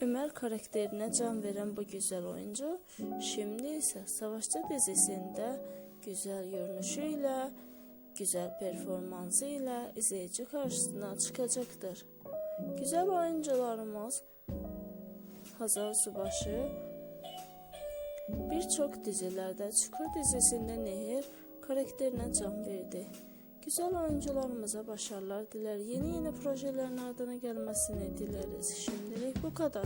Ömer karakterine can veren bu güzel oyuncu şimdi ise Savaşçı dizisinde güzel görünüşüyle, güzel performansıyla izleyici karşısına çıkacaktır. Güzel oyuncularımız Hazal Subaşı birçok dizilerde Çukur dizisinde Nehir karakterine can verdi. Güzel oyuncularımıza başarılar diler. Yeni yeni projelerin ardına gelmesini dileriz. Şimdilik bu kadar.